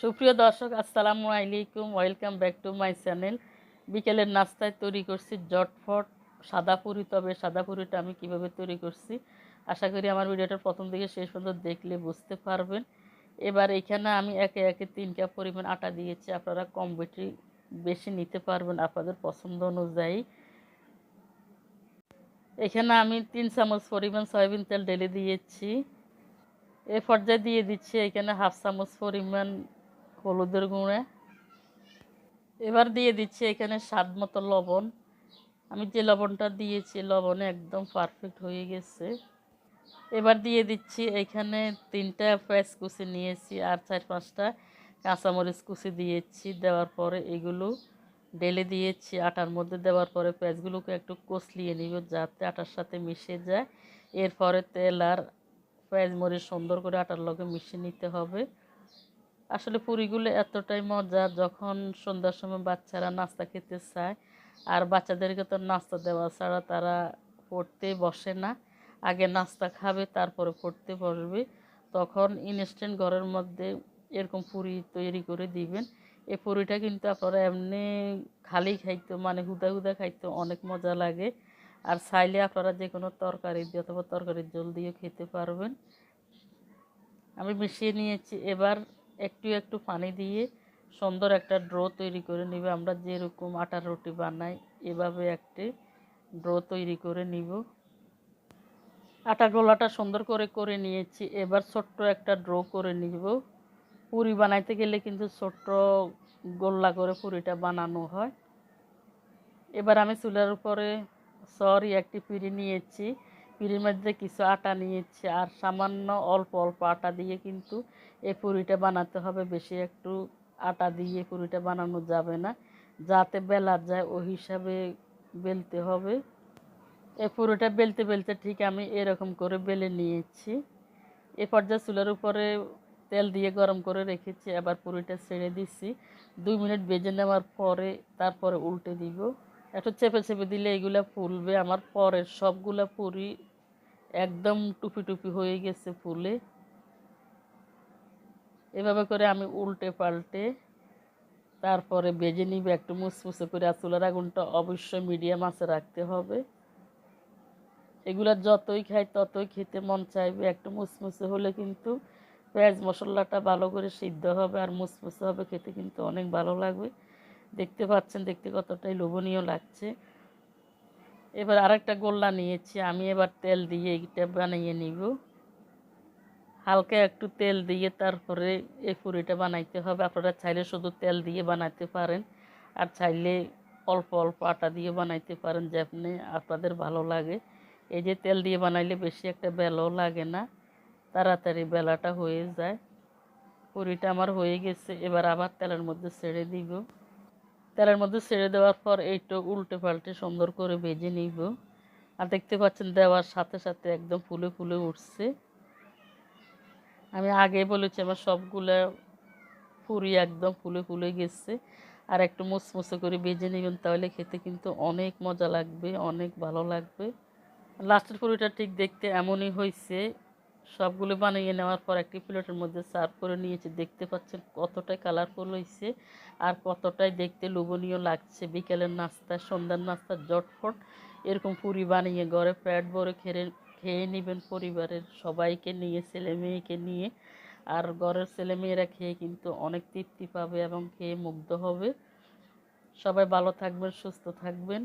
সুপ্রিয় দর্শক, আসসালামু আলাইকুম। Welcome back to my channel বিকেলের নাস্তায় তৈরি করছি জটফট সাদা পুরি। তবে সাদা পুরিটা আমি কীভাবে তৈরি করছি? আশা করি আমার ভিডিওটা প্রথম থেকে শেষ পর্যন্ত দেখলে বুঝতে পারবেন। এবার এখানে আমি একে একে তিন কাপ পরিমাণ আটা দিয়েছি। আপনারা কম বেশি বেশি নিতে পারবেন আপনাদের পছন্দ অনুযায়ী। এখানে আমি তিন চামচ পরিমাণ সয়াবিন তেল ঢেলে দিয়েছি। এ পর্যায়ে দিয়ে দিচ্ছি এখানে হাফ চামচ পরিমাণ হলুদের গুঁড়া। এবার দিয়ে দিচ্ছি এখানে স্বাদ মতো লবণ। আমি যে লবণটা দিয়েছি, লবণে একদম পারফেক্ট হয়ে গেছে। এবার দিয়ে দিচ্ছি এখানে তিনটা পেঁয়াজ কুচি নিয়েছি আর চার পাঁচটা কাঁচামরিচ কুচি দিয়েছি। দেওয়ার পরে এগুলো ঢেলে দিয়েছি আটার মধ্যে। দেওয়ার পরে পেঁয়াজগুলোকে একটু কষলিয়ে নিব যাতে আটার সাথে মিশে যায়। এরপরে তেল আর পেঁয়াজ মরিচ সুন্দর করে আটার লগে মিশিয়ে নিতে হবে। আসলে পুরিগুলো এতটাই মজা যখন সন্ধ্যার সময় বাচ্চারা নাস্তা খেতে চায়। আর বাচ্চাদেরকে তো নাস্তা দেওয়া ছাড়া তারা পড়তে বসে না। আগে নাস্তা খাবে, তারপরে পড়তে বসবে। তখন ইনস্ট্যান্ট ঘরের মধ্যে এরকম পুরি তৈরি করে দিবেন। এই পুরিটা কিন্তু আপনারা এমনি খালি খাইতে মানে হুদা হুদা খাইতে অনেক মজা লাগে। আর চাইলে আপনারা যে কোনো তরকারি দিয়ে অথবা তরকারির জল দিয়ে খেতে পারবেন। আমি মিশিয়ে নিয়েছি। এবার একটু একটু পানি দিয়ে সুন্দর একটা ড্রো তৈরি করে নিবে। আমরা যেরকম আটার রুটি বানাই, এভাবে একটি ড্রো তৈরি করে নিব। আটা গোলাটা সুন্দর করে করে নিয়েছি। এবার ছোট্ট একটা ড্রো করে নিব। পুরি বানাইতে গেলে কিন্তু ছোট্ট গোল্লা করে পুরিটা বানানো হয়। এবার আমি চুলার উপরে সরি একটি পিড়ি নিয়েছি। পিড়ির মধ্যে কিছু আটা নিয়েছি আর সামান্য অল্প অল্প আটা দিয়ে কিন্তু এই পুরিটা বানাতে হবে। বেশি একটু আটা দিয়ে পুরিটা বানানো যাবে না। যাতে বেলা যায় ওই হিসাবে বেলতে হবে। এই পুরোটা বেলতে বেলতে ঠিক আমি এরকম করে বেলে নিয়েছি। এ পর্যায়ে চুলার উপরে তেল দিয়ে গরম করে রেখেছি। আবার পুরিটা ছেড়ে দিচ্ছি দুই মিনিট বেজে নেওয়ার পরে তারপরে উল্টে দিব। একটু চেপে চেপে দিলে এগুলো ফুলবে। আমার পরের সবগুলা পুরি একদম টুপি টুপি হয়ে গেছে ফুলে। এভাবে করে আমি উল্টে পাল্টে তারপরে বেজে নিবে একটু মুসমুসে করে আর চুলার আগুনটা অবশ্যই মিডিয়াম আঁচে রাখতে হবে। এগুলা যতই খাই ততই খেতে মন চাইবে। একটু মুসমুসে হলে কিন্তু পেঁয়াজ মশলাটা ভালো করে সিদ্ধ হবে আর মুসমুসে হবে খেতে কিন্তু অনেক ভালো লাগবে। দেখতে পাচ্ছেন, দেখতে কতটাই লোভনীয় লাগছে। এবার আরেকটা গোল্লা নিয়েছি, আমি এবার তেল দিয়ে এইটা বানিয়ে নিব। হালকা একটু তেল দিয়ে তারপরে এই পুরিটা বানাইতে হবে। আপনারা চাইলে শুধু তেল দিয়ে বানাইতে পারেন, আর চাইলে অল্প অল্প আটা দিয়ে বানাইতে পারেন, যেমনি আপনাদের ভালো লাগে। এই যে তেল দিয়ে বানাইলে বেশি একটা বেলাও লাগে না, তাড়াতাড়ি বেলাটা হয়ে যায়। পুরিটা আমার হয়ে গেছে, এবার আবার তেলের মধ্যে ছেড়ে দিব। তেলের মধ্যে ছেড়ে দেওয়ার পর এইটা উল্টে পাল্টে সুন্দর করে ভেজে নিব। আর দেখতে পাচ্ছেন দেওয়ার সাথে সাথে একদম ফুলে ফুলে উঠছে। আমি আগে বলেছি আমার সবগুলো পুরি একদম ফুলে ফুলে গেছে। আর একটু মুসমুসে করে ভেজে নেবেন তাহলে খেতে কিন্তু অনেক মজা লাগবে, অনেক ভালো লাগবে। লাস্টের পুরিটা ঠিক দেখতে এমনই হয়েছে সবগুলো বানিয়ে নেওয়ার পর একটি প্লেটের মধ্যে সার্ভ করে নিয়েছি। দেখতে পাচ্ছেন কতটাই কালারফুল হয়েছে আর কতটাই দেখতে লোভনীয় লাগছে। বিকেলের নাস্তা, সন্ধ্যার নাস্তা জটফট এরকম পুরি বানিয়ে ঘরে পেট ভরে খেয়ে খেয়ে নেবেন পরিবারের সবাইকে নিয়ে, ছেলে মেয়েকে নিয়ে। আর ঘরের ছেলে মেয়েরা খেয়ে কিন্তু অনেক তৃপ্তি পাবে এবং খেয়ে মুগ্ধ হবে। সবাই ভালো থাকবেন, সুস্থ থাকবেন।